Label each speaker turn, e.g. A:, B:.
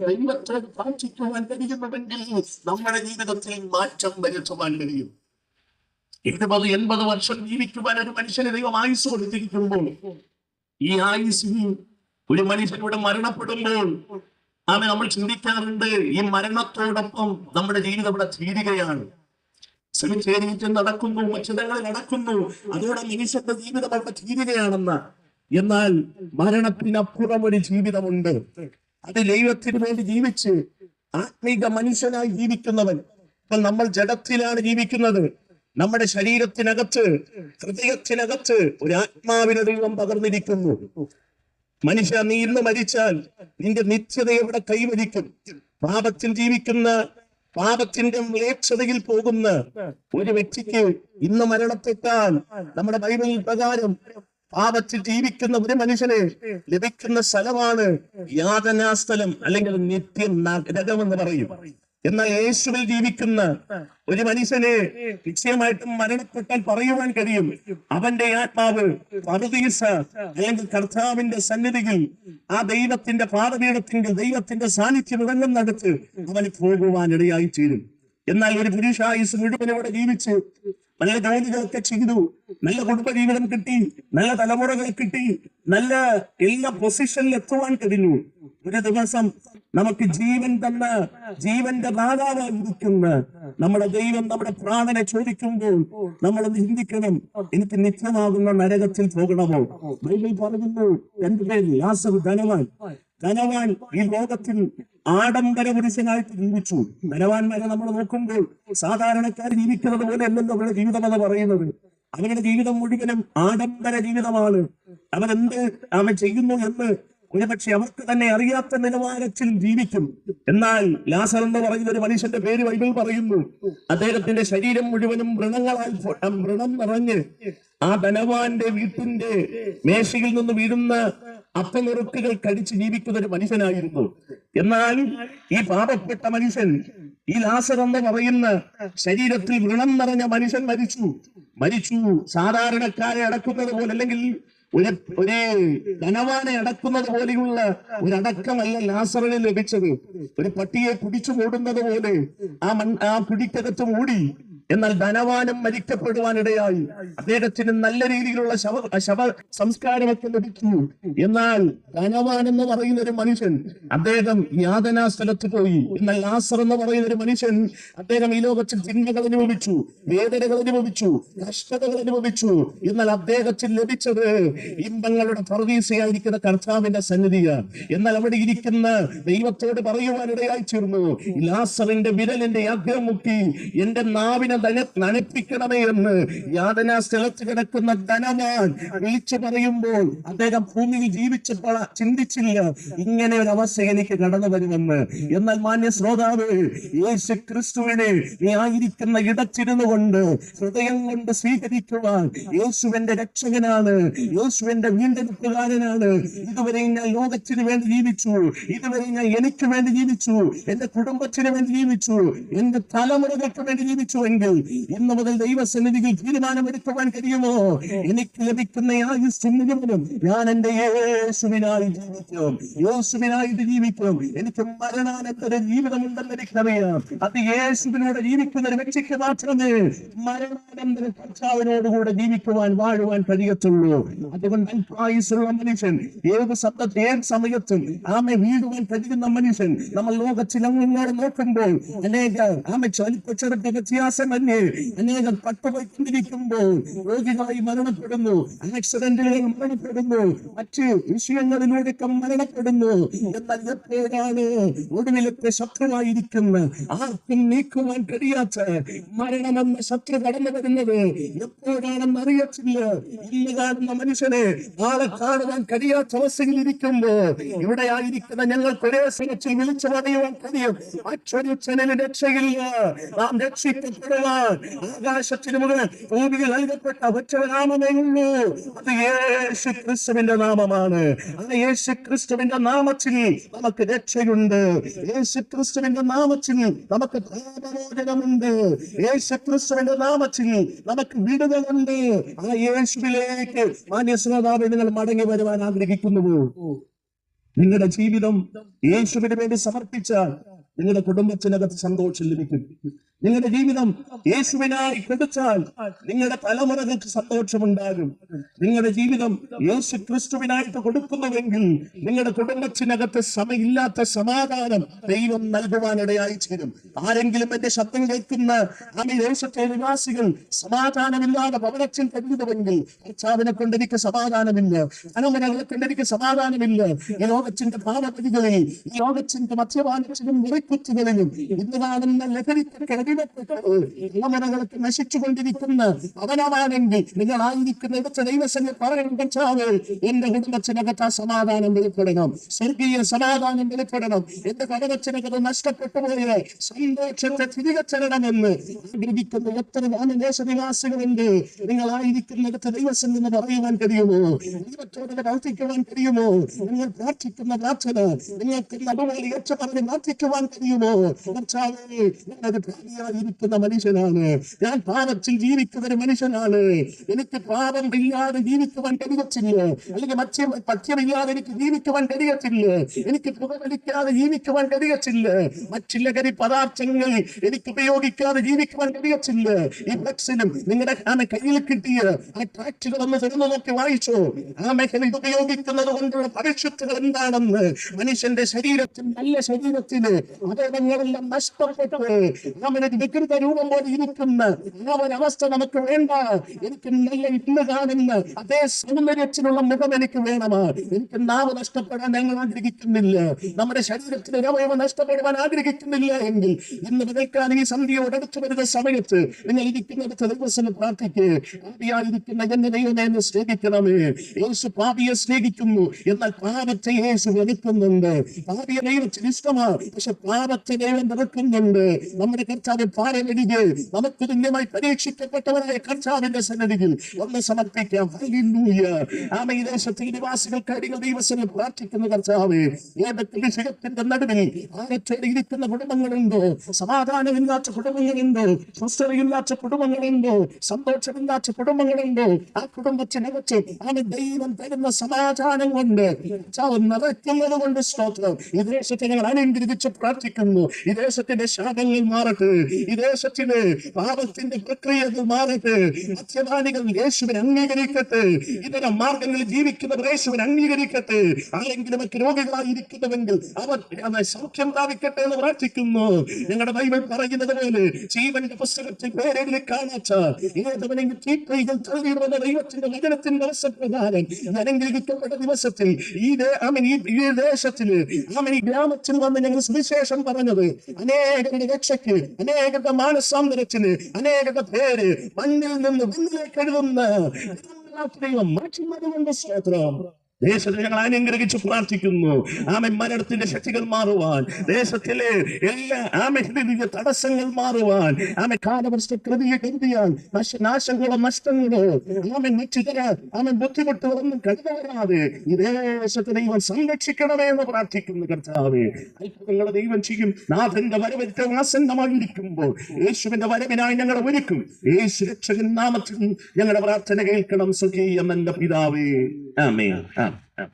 A: കഴിയുന്നുവെങ്കിൽ നമ്മുടെ ജീവിതത്തിൽ മാറ്റം വരുത്തുവാൻ കഴിയും. എഴുപത് എൺപത് വർഷം ജീവിക്കുവാൻ ഒരു മനുഷ്യന് ദൈവം ആയുസ് കൊടുത്തിരിക്കുമ്പോൾ ഈ ആയുസ്സിൽ ഒരു മനുഷ്യനോട് മരണപ്പെടുമ്പോൾ അവൻ നമ്മൾ ചിന്തിക്കാറുണ്ട് ഈ മരണത്തോടൊപ്പം നമ്മുടെ ജീവിതം ഇവിടെ തീരുകയാണ്. സെമിത്തേരിയിട്ട് നടക്കുന്നു മച്ചിടങ്ങളിൽ നടക്കുന്നു. അതോടെ മനുഷ്യന്റെ ജീവിതം അവിടെ തീരുകയാണെന്ന്. എന്നാൽ മരണത്തിനപ്പുറം ഒരു ജീവിതമുണ്ട്. അത് ദൈവത്തിന് വേണ്ടി ജീവിച്ച് ആത്മീക മനുഷ്യനായി ജീവിക്കുന്നവൻ. ഇപ്പൊ നമ്മൾ ജഡത്തിലാണ് ജീവിക്കുന്നത്. നമ്മുടെ ശരീരത്തിനകത്ത് ഹൃദയത്തിനകത്ത് ഒരു ആത്മാവിനെ ദൈവം പകർന്നിരിക്കുന്നു. മനുഷ്യ നീ ഇന്ന് മരിച്ചാൽ നിന്റെ നിത്യത എവിടെ കൈവരിക്കും? പാപത്തിൽ ജീവിക്കുന്ന പാപത്തിന്റെ മ്ലേച്ഛതയിൽ പോകുന്ന ഒരു വ്യക്തിക്ക് ഇന്ന് മരണത്തെക്കാൾ നമ്മുടെ ബൈബിൾ പ്രകാരം പാപത്തിൽ ജീവിക്കുന്ന ഒരു മനുഷ്യന് ലഭിക്കുന്ന സ്ഥലമാണ് യാതനാ സ്ഥലം അല്ലെങ്കിൽ നിത്യ നരകം എന്ന് പറയും. എന്നാൽ യേശുവിൽ ജീവിക്കുന്ന ഒരു മനുഷ്യനെ നിശ്ചയമായിട്ടും മരണപ്പെട്ടാൽ പറയുവാൻ കഴിയും. അവന്റെ ആത്മാവ് പറുദീസ അല്ലെങ്കിൽ കർത്താവിന്റെ സന്നിധിയിൽ ആ ദൈവത്തിന്റെ പാതപീഠത്തിന്റെ ദൈവത്തിന്റെ സാന്നിധ്യം ഇറങ്ങുന്നിടത്ത് അവന് പോകുവാൻ ഇടയായി തീരും എന്നാൽ ഒരു പുരുഷായുസ് മുഴുവൻ ജീവിച്ച് നല്ല ജോലികളൊക്കെ ചെയ്തു. നല്ല കുടുംബജീവിതം കിട്ടി. നല്ല തലമുറകൾ കിട്ടി. നല്ല എല്ലാ പൊസിഷനിൽ എത്തുവാൻ കഴിഞ്ഞു. ഒരു ദിവസം നമുക്ക് ജീവൻ തന്ന ജീവന്റെ ദാതാവായി ഇരിക്കുന്ന. നമ്മുടെ ദൈവം നമ്മുടെ പ്രാണനെ ചോദിക്കുമ്പോൾ നമ്മൾ ചിന്തിക്കണം. എനിക്ക് നിത്യമാകുന്ന നരകത്തിൽ പോകണമോ? ബൈബിൾ പറയുന്നു എന്റെ പേര് ലാസർ ധനവാൻ ധനവാൻ ഈ ലോകത്തിൽ ആഡംബര പുരുഷനായിട്ട് ജീവിച്ചു. ധനവാന്മാരെ നമ്മൾ നോക്കുമ്പോൾ സാധാരണക്കാർ ജീവിക്കുന്നത് പോലെ അല്ലല്ലോ അവരുടെ ജീവിതം എന്ന് പറയുന്നത്. അവരുടെ ജീവിതം മുഴുവനും ആഡംബര ജീവിതമാണ്. അവരെന്ത് അവൻ ചെയ്യുന്നു എന്ന് ഒരുപക്ഷെ അവർക്ക് തന്നെ അറിയാത്ത നിലവാരത്തിൽ ജീവിക്കും. എന്നാൽ ലാസർ എന്ന് പറയുന്ന ഒരു മനുഷ്യന്റെ പേര് ബൈബിൾ പറയുന്നു. അദ്ദേഹത്തിന്റെ ശരീരം മുഴുവനും വ്രണങ്ങളാൽ വ്രണം നിറഞ്ഞ് ആ ധനവാന്റെ വീട്ടിന്റെ മേശയിൽ നിന്ന് വീഴുന്ന അപ്പനുറുക്കുകൾ കഴിച്ച് ജീവിക്കുന്ന ഒരു മനുഷ്യനായിരുന്നു. എന്നാൽ ഈ പാപപ്പെട്ട മനുഷ്യൻ ഈ ലാസർ പറയുന്ന ശരീരത്തിൽ വ്രണം നിറഞ്ഞ മനുഷ്യൻ മരിച്ചു. മരിച്ചു. സാധാരണക്കാരെ അടക്കുന്നത് പോലെ അല്ലെങ്കിൽ ഒരു ഒരു ധനവാനെ അടക്കുന്നത് പോലെയുള്ള ഒരു അടക്കമല്ല ലാസറിന് ലഭിച്ചത്. ഒരു പട്ടിയെ കുടിച്ചു മൂടുന്നത് പോലെ ആ മൺ ആ പിടിക്കകത്ത് മൂടി എന്നാൽ ധനവാനം മരിക്കപ്പെടുവാനിടയായി. അദ്ദേഹത്തിന് നല്ല രീതിയിലുള്ള ശവ ശവ സംസ്കാരമൊക്കെ ലഭിച്ചു. എന്നാൽ ധനവാൻ എന്ന് പറയുന്ന ഒരു മനുഷ്യൻ അദ്ദേഹം യാതനാ സ്ഥലത്ത് പോയി. എന്നാൽ ലാസർ എന്ന് പറയുന്ന ഒരു മനുഷ്യൻ അദ്ദേഹം ഈ ലോകത്തിൽ തിന്മകൾ അനുഭവിച്ചു വേദനകൾ അനുഭവിച്ചു കഷ്ടതകൾ അനുഭവിച്ചു. എന്നാൽ അദ്ദേഹത്തിന് ലഭിച്ചത് ഇമ്പങ്ങളുടെ സർവീസയായിരിക്കുന്ന കർത്താവിന്റെ സന്നിധിയാണ്. എന്നാൽ അവിടെ ഇരിക്കുന്ന ദൈവത്തോട് പറയുവാനിടയായി ചേർന്നു ലാസറിന്റെ വിരലിന്റെ അഗ്രം മുക്കി എന്റെ നാവിനെ ധന നനപ്പിക്കണമേ എന്ന് യാതന സ്ഥലത്ത് കിടക്കുന്ന ധനവാൻ വിളിച്ചു പറയുമ്പോൾ അദ്ദേഹം ഭൂമിയിൽ ജീവിച്ചപ്പോൾ ചിന്തിച്ചില്ല ഇങ്ങനെ ഒരു അവസ്ഥ എനിക്ക് കടന്നു വരുമെന്ന്. എന്നാൽ മാന്യ ശ്രോതാവ് യേശു ക്രിസ്തുവിനെ നീ ആയിരിക്കുന്ന ഇടച്ചിരുന്നു കൊണ്ട് ഹൃദയം കൊണ്ട് സ്വീകരിക്കുവാൻ യേശുവിന്റെ രക്ഷകനാണ് യേശുവിന്റെ വീണ്ടെടുപ്പുകാരനാണ്. ഇതുവരെ ഞാൻ ലോകത്തിന് വേണ്ടി ജീവിച്ചു ഇതുവരെ ഞാൻ എനിക്ക് വേണ്ടി ജീവിച്ചു എന്റെ കുടുംബത്തിന് വേണ്ടി ജീവിച്ചു എന്റെ തലമുറകൾക്ക് വേണ്ടി ജീവിച്ചു എങ്കിൽ ഇന്ന് മുതൽ ദൈവസന്നിധിയിൽ തീരുമാനമെടുക്കുവാൻ കഴിയുമോ? എനിക്ക് ലഭിക്കുന്ന ആയുസ് മുഴുവനും ഞാൻ എന്റെ യേശുവിനായി ജീവിക്കും. യേശുവിനായിട്ട് ജീവിക്കും. എനിക്ക് മരണാനന്തര ജീവിതമുണ്ടെന്ന് എനിക്കറിയാം. അത് യേശുവിനോട് ജീവിക്കുന്ന ഒരു വ്യക്തിക്ക് മാത്രമേ മരണാനന്തര കർത്താവിനോടുകൂടെ ജീവിക്കുവാൻ വാഴുവാൻ കഴിയത്തുള്ളൂ. അതുകൊണ്ട് അൽപായുസുള്ള മനുഷ്യൻ ഏത് ശബ്ദത്തെ ഏത് സമയത്തും ആമെ വീഴുവാൻ കഴിയുന്ന മനുഷ്യൻ നമ്മൾ ലോകത്തിൽ നോക്കുമ്പോൾ അനേക ആമെ ചലിപ്പച്ചെറുത്ത വ്യത്യാസമന്യേ അനേകം പട്ടുപോയിക്കൊണ്ടിരിക്കുമ്പോൾ രോഗികളായി മരണപ്പെടുന്നു. ആക്സിഡന്റുകളിൽ മരണപ്പെടുന്നു. മറ്റ് വിഷയങ്ങളിലൂടെയൊക്കെ മരണപ്പെടുന്നു. എന്നാൽ എപ്പോഴാണ് ഒടുവിലത്തെ ശത്രുവായിരിക്കുന്ന ആർക്കും നീക്കുവാൻ കഴിയാത്ത മരണമെന്ന ശത്രു കടന്നു വരുന്നത് എപ്പോഴാണെന്ന് അറിയത്തില്ല. ഇന്ന് കാണുന്ന മനുഷ്യനെ നാളെ കാണുവാൻ കഴിയാത്ത അവസ്ഥയിൽ ഇരിക്കുമ്പോ ഇവിടെ ആയിരിക്കുന്ന ഞങ്ങൾ പ്രവേശനത്തിൽ വിളിച്ചു പറയുവാൻ കഴിയും. മറ്റൊരു ചനലിന് രക്ഷയില്ല. നാം ആകാശത്തിന് മുകളിൽ ഭൂമിയിൽ നൽകപ്പെട്ട ഒറ്റനാമമേ ഉള്ളൂ. അത് യേശു ക്രിസ്തുവിന്റെ നാമമാണ്. ആ യേശു ക്രിസ്തുവിന്റെ നാമത്തിൽ നമുക്ക് രക്ഷയുണ്ട്. യേശു ക്രിസ്തുവിന്റെ നാമത്തിൽ നമുക്ക് പാപമോചനമുണ്ട് യേശു ക്രിസ്തുവിന്റെ നാമത്തിൽ നമുക്ക് വിടുതലുണ്ട്. ആ യേശുവിലേക്ക് മാന്യസ്വതാവ് നിങ്ങൾ മടങ്ങി വരുവാൻ ആഗ്രഹിക്കുന്നുവോ? നിങ്ങളുടെ ജീവിതം യേശുവിന് വേണ്ടി സമർപ്പിച്ചാൽ നിങ്ങളുടെ കുടുംബത്തിനകത്ത് സന്തോഷം ലഭിക്കും. നിങ്ങളുടെ ജീവിതം യേശുവിനായി കൊടുത്താൽ നിങ്ങളുടെ തലമുറകൾക്ക് സന്തോഷമുണ്ടാകും. നിങ്ങളുടെ ജീവിതം യേശു ക്രിസ്തുവിനായിട്ട് കൊടുക്കുന്നുവെങ്കിൽ നിങ്ങളുടെ കുടുംബത്തിനകത്ത് സമയില്ലാത്ത സമാധാനം ദൈവം നൽകുവാനിടയായി ചേരും. ആരെങ്കിലും എന്റെ ശബ്ദം കേൾക്കുന്ന ദേശത്തെ നിവാസികൾ സമാധാനമില്ലാതെ ഭവനത്തിൽ കഴിയുന്നുവെങ്കിൽ കർത്താവിനെ കൊണ്ടെനിക്ക് സമാധാനമില്ല. അനുമനകളെ കൊണ്ടെനിക്ക് സമാധാനമില്ല. ഈ ലോകത്തിന്റെ പാപപതികളിൽ ഈ ലോകത്തിന്റെ മദ്യപാനത്തിലും വിറക്കുത്തുകളിലും ഇന്ന് കാണുന്ന ലഹരിക്ക് അനുമനകൾക്ക് നശിച്ചുകൊണ്ടിരിക്കുന്ന അവനമാണെങ്കിൽ നിങ്ങൾ ആയിരിക്കുന്ന ദൈവസനെ ദൈവസങ്ങൾ കർത്താവ് എന്റെ കുടുംബത്തിനകത്ത് ആ സമാധാനം വെളിപ്പെടണം. സ്വർഗീയ സമാധാനം വെളിപ്പെടണം. എന്റെ കടകത്തിനകത്ത് നഷ്ടപ്പെട്ടു പോയ സന്തോഷത്തെ തിരികെ തരണമെന്ന് ആഗ്രഹിക്കുന്ന എത്ര ദേശനിവാസികളുണ്ട് നിങ്ങളായിരിക്കുന്നിടത്ത് ദൈവസം എന്ന് പറയുവാൻ കഴിയുമോ? ദൈവത്തോട് പ്രാർത്ഥിക്കുവാൻ കഴിയുമോ? നിങ്ങൾ പ്രാർത്ഥിക്കുന്ന പ്രാർത്ഥന നിങ്ങൾക്ക് നടുവിൽ ഏറ്റവും പറഞ്ഞ് പ്രാർത്ഥിക്കുവാൻ കഴിയുമോ? ഞാനൊരു പാപിയായിരിക്കുന്ന മനുഷ്യനാണ്. ഞാൻ പാപത്തിൽ ജീവിക്കുന്ന ഒരു മനുഷ്യനാണ്. എനിക്ക് പാപം ഇല്ലാതെ ജീവിക്കുവാൻ കഴിയത്തില്ല. അല്ലെങ്കിൽ മത്സ്യം പഥ്യമില്ലാതെ എനിക്ക് ജീവിക്കുവാൻ കഴിയത്തില്ല. എനിക്ക് പുകവലിക്കാതെ ജീവിക്കുവാൻ കഴിയത്തില്ല. മറ്റു ലഹരി പദാർത്ഥങ്ങൾ എനിക്ക് ഉപയോഗിക്കാതെ ജീവിക്കുവാൻ കഴിയത്തില്ല. ഈ ഫ്ലക്സിലും നിങ്ങളുടെ കയ്യിൽ കിട്ടിയ ആ ട്രാക്ടർ ഒന്ന് തുറന്നു നോക്കി വായിച്ചു. ആ മേഖല ഉപയോഗിക്കുന്നത് കൊണ്ടുള്ള ഭവിഷ്യത്തുകൾ എന്താണെന്ന്? മനുഷ്യന്റെ ശരീരത്തിൽ നല്ല ശരീരത്തിന് അവയവങ്ങളെല്ലാം നഷ്ടപ്പെട്ട് അവനൊരു വികൃത രൂപം പോലെ ഇരിക്കുന്ന. ആ ഒരു അവസ്ഥ നമുക്ക് വേണ്ട. എനിക്ക് നല്ല ഇന്ന് കാണുന്ന. അതേ സൗന്ദര്യത്തിനുള്ള മുഖം എനിക്ക് വേണമാ എനിക്ക് നാവ് നഷ്ടപ്പെടാൻ ഞങ്ങൾ ആഗ്രഹിക്കുന്നില്ല. നമ്മുടെ ശരീരത്തിന് ഒരു അവയവം നഷ്ടപ്പെടുവാൻ ആഗ്രഹിക്കുന്നില്ല എങ്കിൽ ഇന്ന് വിതയ്ക്കാൻ ഈ സന്ധ്യയോട് അടുത്തു വരുന്ന സമയത്ത് നിങ്ങൾ ഇരിക്കുന്നിടത്ത് ദിവസം പ്രാർത്ഥിക്ക്. എന്നെ ദൈവമേ എന്നെ സ്നേഹിക്കണമേ. യേശു പാപിയെ സ്നേഹിക്കുന്നു. എന്നാൽ പാപത്തെ യേശു വെറുക്കുന്നുണ്ട്. പാപിയെ ദൈവത്തിന് ഇഷ്ടമാണ്. പക്ഷെ പാപത്തെ ദൈവം വെറുക്കുന്നുണ്ട്. നമ്മുടെ കർത്താവ് പാരവെടികെ നമുക്ക് തുല്യമായി പരീക്ഷിക്കപ്പെട്ടവരായ കർത്താവിന്റെ സന്നദ്ധിയിൽ ഒന്ന് സമർപ്പിക്കാം. ആമ ഈ ദേശത്തെ നിവാസികൾക്ക് അടികൾ ദൈവസനെ പ്രാർത്ഥിക്കുന്ന കർത്താവ് ഏതൊക്കെ വിഷയത്തിന്റെ നടുവിൽ ആരത്തേടെ ഇരിക്കുന്ന കുടുംബങ്ങളുണ്ടോ? സമാധാനമില്ലാത്ത കുടുംബങ്ങളുണ്ടോ? സ്വസ്ഥതയില്ലാത്ത കുടുംബങ്ങളുണ്ടോ? സന്തോഷമില്ലാത്ത കുടുംബങ്ങളുണ്ടോ? ആ കുടുംബത്തിനകത്ത് ആമെ ദൈവം തരുന്ന സമാധാനം കൊണ്ട് നിറയ്ക്കുന്നത് കൊണ്ട് സ്തോത്രം. ഈ ദേശത്തെ ഞങ്ങൾ അനുഗ്രഹിച്ച് പ്രാർത്ഥിക്കുന്നു. ഈ ദേശത്തിന്റെ ശാപങ്ങൾ മാറട്ടെ. ഈ ദേശത്തിന് പാപത്തിന്റെ പ്രക്രിയകൾ മാറട്ടെ. മദ്യപാനികൾ യേശുവിനെ അംഗീകരിക്കട്ടെ. ഇതര മാർഗങ്ങളിൽ ജീവിക്കുന്നവർ യേശുവിനെ അംഗീകരിക്കട്ടെ. ആരെങ്കിലും ഒക്കെ രോഗികളായിരിക്കുന്നുവെങ്കിൽ അവർ അവർ സൗഖ്യം പ്രാപിക്കട്ടെ എന്ന് പ്രാർത്ഥിക്കുന്നു. ഞങ്ങളുടെ ബൈബിൾ പറയുന്നത് പോലെ ജീവന്റെ പുസ്തകത്തിൽ പേരെഴുതി കാണാത്ത ഏതവനെങ്കിൽ തീക്കൈകൾ തള്ളിയിടുന്ന ദൈവത്തിന്റെ വചനത്തിന്റെ അവസരപ്രകാരം അനുഗ്രഹിക്കപ്പെട്ട ദിവസത്തിൽ ഈ ആമേൻ, ഈ ദേശത്തിൽ ആമേൻ, ഈ ഗ്രാമത്തിൽ വന്ന് ഞങ്ങൾ സുവിശേഷം പറഞ്ഞത്. അനേകരുടെ രക്ഷയ്ക്ക് അനേകരുടെ മാനസാന്തരത്തിന് അനേകത പേര് മണ്ണിൽ നിന്ന് വിണ്ണിലേക്ക് എഴുതുന്ന ദൈവം മാറ്റുന്നതുകൊണ്ട് സ്തോത്രം. ദേശത്തെ അനുഗ്രഹിച്ച് പ്രാർത്ഥിക്കുന്നു. ആമെ മരണത്തിന്റെ ശക്തികൾ മാറുവാൻ. ദേശത്തിലെ എല്ലാ ആമെ തടസ്സങ്ങൾ മാറുവാൻ. ആമെ കാലവർഷ കൃതിയെ കരുതിയാൽ നശ നാശങ്ങളോ നഷ്ടങ്ങളോ ആമെ നിശ്ചിതര ആമെ ബുദ്ധിമുട്ടുകളൊന്നും കരുതാതെ ഈ ദേശത്തെ ദൈവം സംരക്ഷിക്കണമേ എന്ന് പ്രാർത്ഥിക്കുന്നു കർത്താവേ. അത്ഭുതങ്ങളെ ദൈവം ചെയ്യും. നാഥന്റെ വരവരുത്തൽ ആസന്നമായിരിക്കുമ്പോൾ യേശുവിന്റെ വരവിനായി ഞങ്ങൾ ഒരുക്കും. യേശു രക്ഷകൻ നാമത്തിൽ ഞങ്ങളുടെ പ്രാർത്ഥന കേൾക്കണം. സുഖീയം എന്റെ പിതാവേ. ആമേ ആം ആം